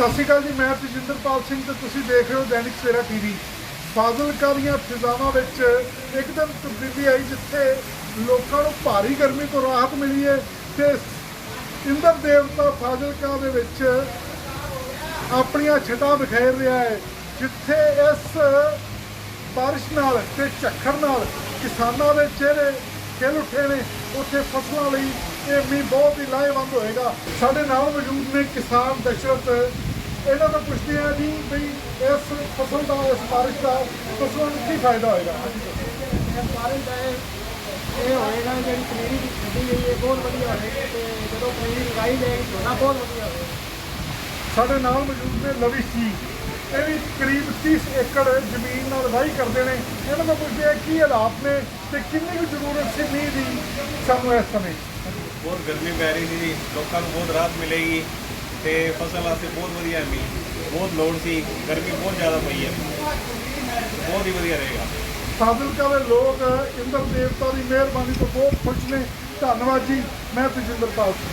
ਸਤਿ ਸ਼੍ਰੀ ਅਕਾਲ ਜੀ, ਮੈਂ ਤਜਿੰਦਰਪਾਲ ਸਿੰਘ ਤੇ ਤੁਸੀਂ ਦੇਖ ਰਹੇ ਹੋ ਦੈਨਿਕ ਸਵੇਰਾ ਟੀਵੀ। ਫਾਜ਼ਿਲਕਾ ਦੀਆਂ ਫਿਜ਼ਾਵਾਂ ਵਿੱਚ ਇੱਕਦਮ ਤਬਦੀਲੀ ਆਈ, ਜਿੱਥੇ ਲੋਕਾਂ ਨੂੰ ਭਾਰੀ ਗਰਮੀ ਤੋਂ ਰਾਹਤ ਮਿਲੀ ਹੈ ਤੇ ਇੰਦਰ ਦੇਵਤਾ ਫਾਜ਼ਿਲਕਾ ਦੇ ਵਿੱਚ ਆਪਣੀਆਂ ਛਟਾਂ ਵਿਖੇਰ ਰਿਹਾ ਹੈ ਜਿੱਥੇ ਇਸ ਬਾਰਿਸ਼ ਨਾਲ ਤੇ ਝੱਖੜ ਨਾਲ ਕਿਸਾਨਾਂ ਦੇ ਚਿਹਰੇ ਖਿਲ ਉੱਠੇ ਨੇ। ਉੱਥੇ ਫਸਲਾਂ ਲਈ ਇਹ ਮੀਂਹ ਬਹੁਤ ਹੀ ਲਾਹੇਵੰਦ ਹੋਏਗਾ। ਸਾਡੇ ਨਾਲ ਮੌਜੂਦ ਨੇ ਕਿਸਾਨ ਦਸ਼ਰਤ ਇਹਨਾਂ ਤੋਂ ਪੁੱਛਦੇ ਆ ਜੀ ਵੀ ਇਸ ਫਸਲ ਦਾ ਇਸ ਬਾਰਿਸ਼ ਦਾ ਫਸਲਾਂ ਨੂੰ ਕੀ ਫਾਇਦਾ ਹੋਏਗਾ? ਇਹ ਬਾਰਿਸ਼ ਦਾ ਇਹ ਇਹ ਹੋਏਗਾ ਜਿਹੜੀ ਪਨੀਰੀ ਦੀ ਛੱਡੀ ਗਈ ਹੈ ਬਹੁਤ ਵਧੀਆ ਹੋਏਗੀ ਤੇ ਜਦੋਂ ਪਨੀਰੀ ਲਗਾਈ ਜਾਏਗੀ ਝੋਨਾ ਬਹੁਤ ਵਧੀਆ ਹੋਏਗਾ। ਸਾਡੇ ਨਾਲ ਮੌਜੂਦ ਨੇ ਲਵੀ ਸੀ। ਇਹ ਵੀ ਕਰੀਬ 30 ਏਕੜ ਜ਼ਮੀਨ ਨਾਲ ਵਾਹੀ ਕਰਦੇ ਨੇ। ਇਹਨਾਂ ਤੋਂ ਪੁੱਛਦੇ ਆ ਕੀ ਹਾਲਾਤ ਨੇ ਤੇ ਕਿੰਨੀ ਕੁ ਜ਼ਰੂਰਤ ਸੀ ਮੀਂਹ ਦੀ ਸਾਨੂੰ ਇਸ ਸਮੇਂ? ਬਹੁਤ ਗਰਮੀ ਪੈ ਰਹੀ ਸੀ ਲੋਕਾਂ ਨੂੰ ਬਹੁਤ ਰਾਹਤ ਮਿਲੇਗੀ। ਤੇ ਫਸਲ ਵਾਸਤੇ ਬਹੁਤ ਵਧੀਆ ਮੀਂਹ। ਬਹੁਤ ਲੋੜ ਸੀ, ਗਰਮੀ ਬਹੁਤ ਜ਼ਿਆਦਾ ਪਈ ਹੈ। ਬਹੁਤ ਹੀ ਵਧੀਆ ਰਹੇਗਾ। ਫਾਜ਼ਿਲਕਾ ਦੇ ਲੋਕ ਇੰਦਰ ਦੇਵਤਾ ਦੀ ਮਿਹਰਬਾਨੀ ਤੋਂ ਬਹੁਤ ਖੁਸ਼ ਨੇ। ਧੰਨਵਾਦ ਜੀ, ਮੈਂ ਤਜਿੰਦਰਪਾਲ ਸਿੰਘ।